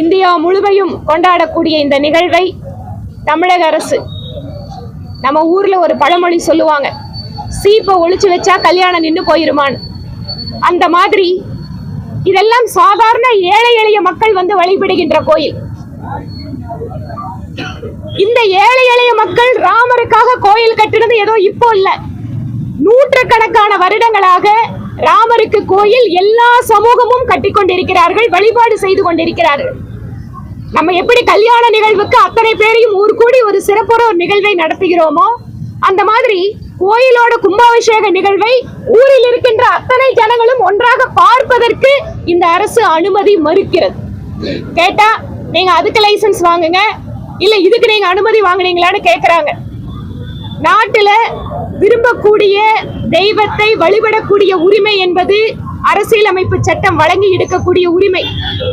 India முழுமையும் கொண்டாடக்கூடிய இந்த நிகழ்வை தமிழக அரசு நம்ம ஊர்ல ஒரு பழமொழி சொல்லுவாங்க. சீப்பை ஒழிச்சு வச்சா கல்யாணம் நின்று போயிருமான்னு. அந்த மாதிரி இதெல்லாம் சாதாரண ஏழை எளிய மக்கள் வந்து வழிபடுகின்ற கோயில். இந்த ஏழை எளிய மக்கள் ராமருக்காக கோயில் கட்டினது ஏதோ இப்போ இல்லை. நூற்றுக்கணக்கான வருடங்களாக ராமருக்கு கோயில் எல்லா சமூகமும் கட்டிக்கொண்டிருக்கிறார்கள் வழிபாடு செய்து கொண்டிருக்கிறார்கள். நம்ம எப்படி கல்யாண நிகழ்வுக்கு அத்தனை பேரையும் ஊர் கூடி ஒரு சிறப்புற ஒரு நிகழ்வை நடத்துகிறோமோ அந்த மாதிரி கோயிலோட கும்பாபிஷேக நிகழ்வை ஊரில் இருக்கின்ற அத்தனை ஜனங்களும் ஒன்றாக பார்ப்பதற்கு இந்த அரசு அனுமதி மறுக்கிறது. கேட்டா நீங்க அதுக்கு லைசன்ஸ் வாங்குங்க இல்ல இதுக்கு நீங்க அனுமதி வாங்குனீங்களான்னு கேக்குறாங்க. விரும்பக்கூடிய தெய்வத்தை வழிபடக்கூடிய உரிமை என்பது அரசியலமைப்பு சட்டம் வழங்கி எடுக்கக்கூடிய உரிமை.